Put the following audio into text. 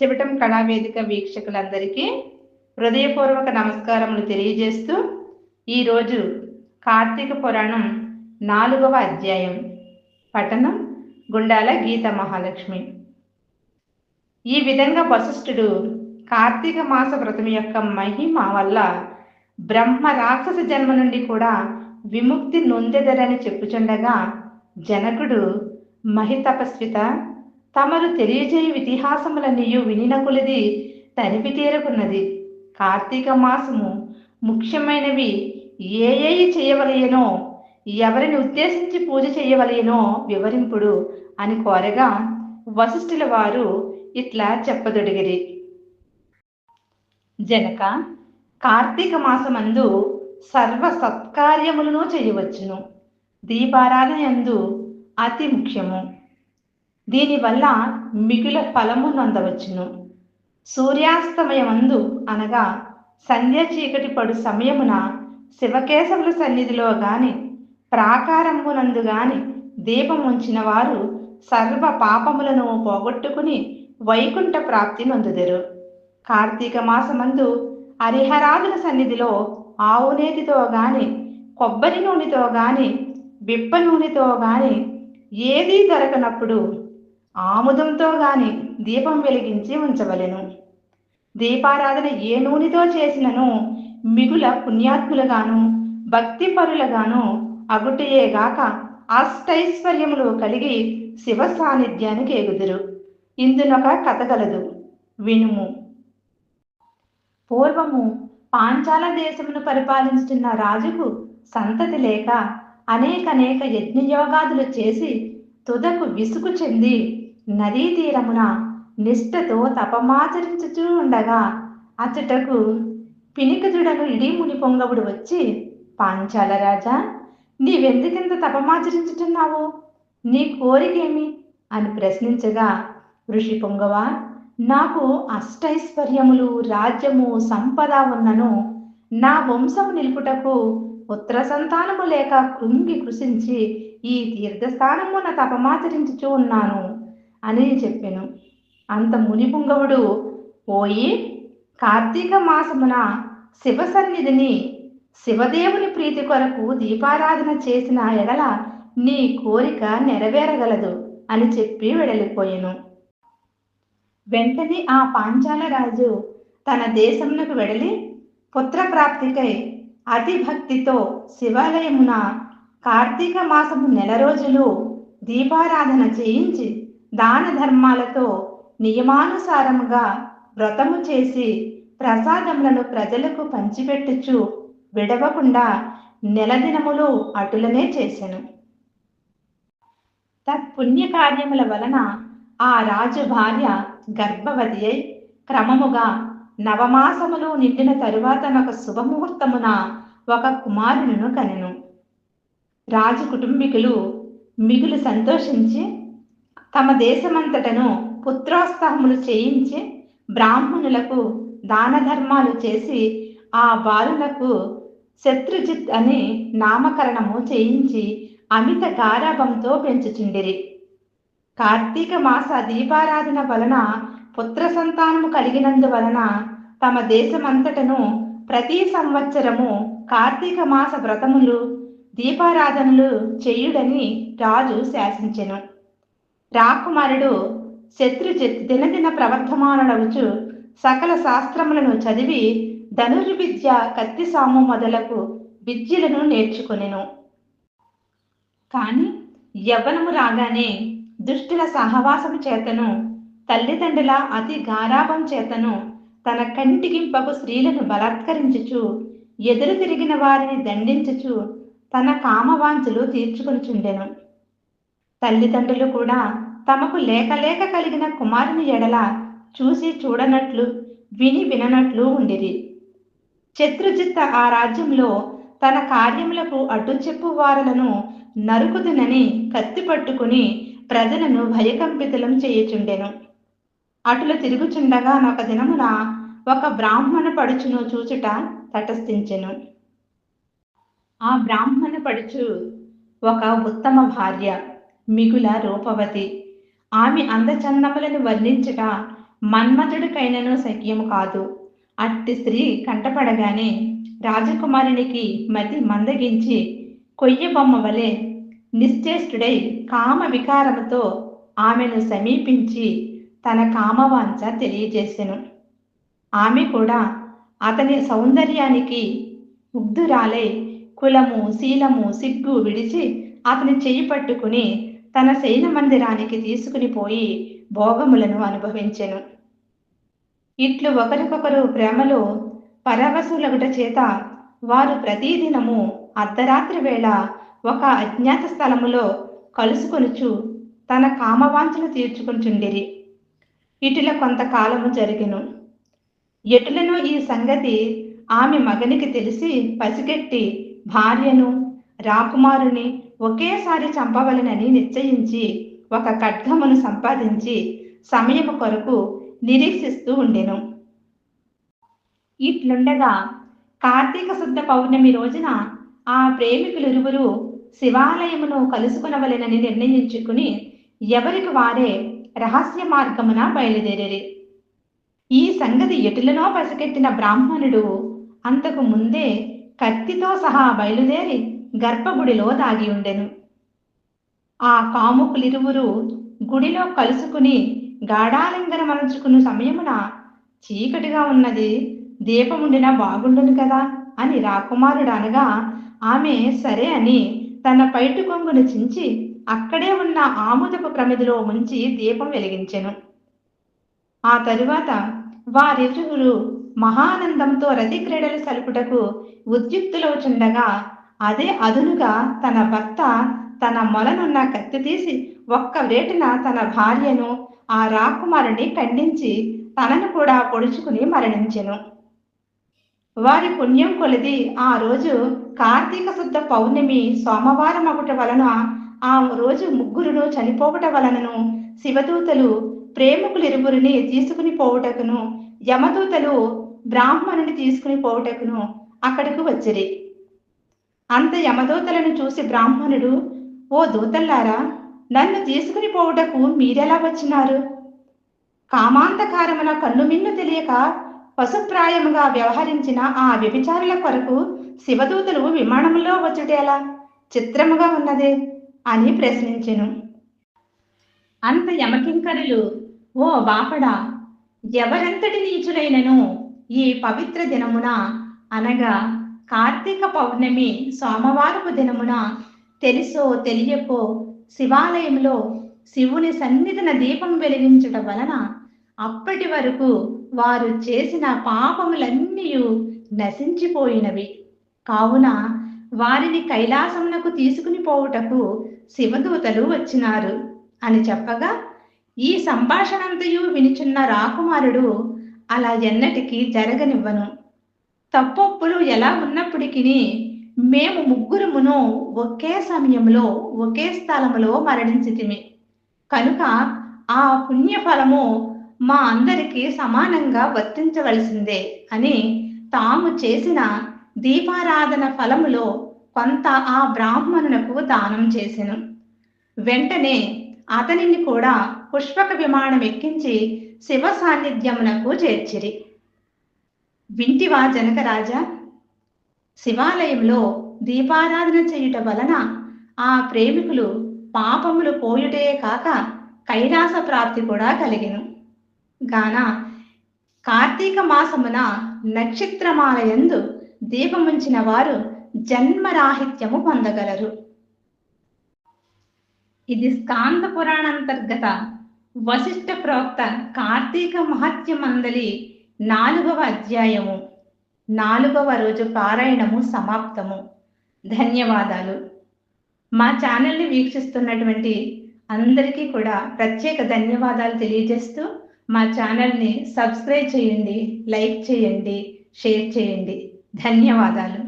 చెవిటం కళావేదిక వీక్షకులందరికీ హృదయపూర్వక నమస్కారములు తెలియజేస్తూ ఈరోజు కార్తీక పురాణం నాలుగవ అధ్యాయం పఠనం గుండాల గీత మహాలక్ష్మి. ఈ విధంగా వశిష్ఠుడు కార్తీక మాస వ్రతం యొక్క మహిమ వల్ల బ్రహ్మ రాక్షస జన్మ నుండి కూడా విముక్తి నొందెదరని చెప్పుచుండగా జనకుడు మహితపస్విత తమరు తెలియజేయు ఇతిహాసములన్నీయు వినిన కొలిది తనివి తీరుకున్నది. కార్తీక మాసము ముఖ్యమైనవి ఏ ఏ చేయవలయనో ఎవరిని ఉద్దేశించి పూజ చేయవలయనో వివరింపుడు అని కోరగా వశిష్ఠుల వారు ఇట్లా చెప్పదొడిగిరి. జనక కార్తీక మాసమందు సర్వ సత్కార్యములను చేయవచ్చును. దీపారాధన యందు అతి ముఖ్యము. దీనివల్ల మిగుల ఫలము నందవచ్చును. సూర్యాస్తమయమందు అనగా సంధ్య చీకటి పడు సమయమున శివకేశవుల సన్నిధిలో గాని ప్రాకారమునందు గాని దీపం ఉంచిన వారు సర్వ పాపములను పోగొట్టుకుని వైకుంఠ ప్రాప్తి నొందుదరు. కార్తీక మాసమందు హరిహరాదుల సన్నిధిలో ఆవు నేతితో గాని కొబ్బరి నూనెతో గాని బిప్ప నూనెతో గాని ఏదీ దొరకనప్పుడు ఆముదంతో గాని దీపం వెలిగించి ఉంచవలెను. దీపారాధన ఏ నూనెతో చేసినను మిగుల పుణ్యాత్ములుగాను భక్తి పరులుగాను అగుటయేగాక అష్టైశ్వర్యములు కలిగి శివ సాన్నిధ్యానికి ఎగుదురు. ఇందునొక కథ గలదు. వినుము. పూర్వము పాంచాల దేశమును పరిపాలించుతున్న రాజుకు సంతతి లేక అనేకనేక యజ్ఞయోగాదులు చేసి తుదకు విసుగు చెంది నదీ తీరమున నిష్ఠతో తపమాచరించుచూ ఉండగా అచ్చటకు పినికజుడను ఇడీముని పొంగవుడు వచ్చి పాంచాల రాజా నీవెందుకింత తపమాచరించుతున్నావు నీ కోరికేమి? అని ప్రశ్నించగా ఋషి పొంగవ నాకు అష్టైశ్వర్యములు రాజ్యము సంపద ఉన్నను నా వంశము నిలుపుటకు పుత్ర సంతానము లేక కృంగి కృషించి ఈ తీర్థస్థానమున తపమాచరించుచూ ఉన్నాను. అని చెప్పాను. అంత మునిపుంగవుడు పోయి కార్తీక మాసమున శివ సన్నిధిని శివదేవుని ప్రీతి కొరకు దీపారాధన చేసిన ఎడల నీ కోరిక నెరవేరగలదు అని చెప్పి వెడలిపోయాను. వెంటనే ఆ పాంచాల రాజు తన దేశమునకు వెడలి పుత్రప్రాప్తికై అతి భక్తితో శివాలయమున కార్తీక మాసము నెల రోజులు దీపారాధన చేయించి దాన ధర్మాలతో నియమానుసారముగా వ్రతము చేసి ప్రసాదములను ప్రజలకు పంచిపెట్టుచు విడవకుండా నెలదినములు అటులనే చేసెను. తత్పుణ్య కార్యముల వలన ఆ రాజు భార్య గర్భవతి అయి క్రమముగా నవమాసములు నిండిన తరువాత ఒక శుభముహూర్తమున ఒక కుమారులను కనెను. రాజు కుటుంబీకులు మిగులు సంతోషించి తమ దేశమంతటను పుత్రోత్సాహములు చేయించి బ్రాహ్మణులకు దాన ధర్మాలు చేసి ఆ బాలులకు శత్రుజిత్ అని నామకరణము చేయించి అమిత గారాభంతో పెంచుచుండిరి. కార్తీక మాస దీపారాధన వలన పుత్ర సంతానము కలిగినందువలన తమ దేశమంతటను ప్రతి సంవత్సరము కార్తీక మాస వ్రతములు దీపారాధనలు చేయుడని రాజు శాసించెను. రాకుమారుడు శత్రు దినదిన ప్రవర్ధమానుడవుచు సకల శాస్త్రములను చదివి ధనుర్విద్య కత్తి సాము మొదలకు విద్యలను నేర్చుకొనెను. కానీ యవ్వనము రాగానే దుష్టుల సహవాసము చేతను తల్లిదండ్రుల అతి గారాభం చేతను తన కంటికింపకు స్త్రీలను బలాత్కరించుచు ఎదురు తిరిగిన వారిని దండించుచు తన కామవాంఛలు తీర్చుకొనిచుండెను. తల్లిదండ్రులు కూడా తమకు లేక లేక కలిగిన కుమారుని ఎడల చూసి చూడనట్లు విని విననట్లు ఉండిరి. శత్రుజిత్త ఆ రాజ్యంలో తన కార్యములకు అడ్డు చెప్పు వారలను నరుకుదునని కత్తి పట్టుకుని ప్రజలను భయకంపితులం చేయుచుండెను. అటులు తిరుగుచుండగా ఒక దినమున ఒక బ్రాహ్మణ పడుచును చూచుట తటస్థించెను. ఆ బ్రాహ్మణ పడుచు ఒక ఉత్తమ భార్య మిగుల రూపవతి. ఆమె అందచందములను వర్ణించట మన్మథుడికైనను సఖ్యము కాదు. అట్టి స్త్రీ కంటపడగానే రాజకుమారునికి మతి మందగించి కొయ్య బొమ్మ వలె నిశ్చేష్టుడై కామ వికారముతో ఆమెను సమీపించి తన కామవాంఛ తెలియజేసెను. ఆమె కూడా అతని సౌందర్యానికి ముగ్ధురాలై కులము శీలము సిగ్గు విడిచి అతని చేయి పట్టుకుని తన శయన మందిరానికి తీసుకుని పోయి భోగములను అనుభవించెను. ఇట్లు ఒకరికొకరు ప్రేమలో పరవశులగుట చేత వారు ప్రతిదినము అర్ధరాత్రి వేళ ఒక అజ్ఞాత స్థలములో కలుసుకొనుచు తన కామవాంఛను తీర్చుకుంటుండిరి ఇటుల కొంతకాలము జరిగెను. ఎటులను ఈ సంగతి ఆమె మగనికి తెలిసి పసిగట్టి భార్యను రాకుమారుని ఒకేసారి చంపవలనని నిశ్చయించి ఒక ఖడ్గమును సంపాదించి సమయము కొరకు నిరీక్షిస్తూ ఉండెను. ఇట్లుండగా కార్తీక శుద్ధ పౌర్ణమి రోజున ఆ ప్రేమికులిరువురు శివాలయమును కలుసుకునవలెనని నిర్ణయించుకుని ఎవరికి వారే రహస్య మార్గమున బయలుదేరి ఈ సంగతి ఎటులనో పసికెట్టిన బ్రాహ్మణుడు అంతకు ముందే కత్తితో సహా బయలుదేరి గర్భగుడిలో దాగి ఉండెను. ఆ కాముకులిరువురు గుడిలో కలుసుకుని గాఢాలింగనమలుచుకున్న సమయమున చీకటిగా ఉన్నది దీపముండిన బాగుండును కదా అని రాకుమారుడు అనగా ఆమె సరే అని తన పైటు కొంగును చించి అక్కడే ఉన్న ఆముదపు ప్రమిదిలో ఉంచి దీపం వెలిగించెను. ఆ తరువాత వారిరువురు మహానందంతో రతి క్రీడలు సలుపుటకు ఉద్యుక్తులవుచుండగా అదే అదునుగా తన భర్త తన మొలనున్న కత్తి తీసి ఒక్క వేటిన తన భార్యను ఆ రాకుమారుని ఖండించి తనను కూడా పొడుచుకుని మరణించెను. వారి పుణ్యం కొలిది ఆ రోజు కార్తీక శుద్ధ పౌర్ణమి సోమవారం ఒకటి వలన ఆ రోజు ముగ్గురును చనిపోవట వలనను శివదూతలు ప్రేమికులిరువురిని తీసుకుని పోవుటకును యమదూతలు బ్రాహ్మణుని తీసుకుని పోవుటకును అక్కడికి వచ్చిరి. అంత యమదూతలను చూసి బ్రాహ్మణుడు ఓ దూతల్లారా నన్ను తీసుకుని పోవుటకు మీరెలా వచ్చినారు? కామాంతకారమున కన్నుమిన్ను తెలియక పశుప్రాయముగా వ్యవహరించిన ఆ వ్యభిచారుల కొరకు శివదూతలు విమానంలో వచ్చుటేలా చిత్రముగా ఉన్నదే? అని ప్రశ్నించెను. అంత యమకింకరులు ఓ బాపడా ఎవరెంతటి నీచులైనను ఈ పవిత్ర దినమున అనగా కార్తీక పౌర్ణమి సోమవారపు దినమున తెలుసో తెలియకో శివాలయంలో శివుని సన్నిధిన దీపం వెలిగించడం వలన అప్పటి వరకు వారు చేసిన పాపములన్నీ నశించిపోయినవి. కావున వారిని కైలాసమునకు తీసుకుని పోవుటకు శివదూతలు వచ్చినారు. అని చెప్పగా ఈ సంభాషణంతయు వినిచున్న రాకుమారుడు అలా ఎన్నటికీ జరగనివ్వను. తప్పొప్పులు ఎలా ఉన్నప్పటికీ మేము ముగ్గురమును ఒకే సమయంలో ఒకే స్థలములో మరణించితిమి. కనుక ఆ పుణ్యఫలము మా అందరికీ సమానంగా వర్తించవలసిందే అని తాము చేసిన దీపారాధన ఫలములో కొంత ఆ బ్రాహ్మణునకు దానం చేసెను. వెంటనే అతనిని కూడా పుష్పక విమానం ఎక్కించి శివ సాన్నిధ్యమునకు చేర్చిరి. వింటివా జనకరాజా శివాలయంలో దీపారాధన చేయుట వలన ఆ ప్రేమికులు పాపములు పోయుటే కాక కైలాస ప్రాప్తి కూడా కలిగెను. గాన కార్తీక మాసమున నక్షత్రమాలయందు దీపముంచిన వారు జన్మరాహిత్యము పొందగలరు. ఇది స్కాంద పురాణాంతర్గత వశిష్ఠ ప్రోక్త కార్తీక మహత్యమందలి నాలుగవ అధ్యాయము నాలుగవ రోజు పారాయణము సమాప్తము. ధన్యవాదాలు. మా ఛానల్ని వీక్షిస్తున్నటువంటి అందరికీ కూడా ప్రత్యేక ధన్యవాదాలు తెలియజేస్తూ మా ఛానల్ని సబ్స్క్రైబ్ చేయండి లైక్ చేయండి షేర్ చేయండి. ధన్యవాదాలు.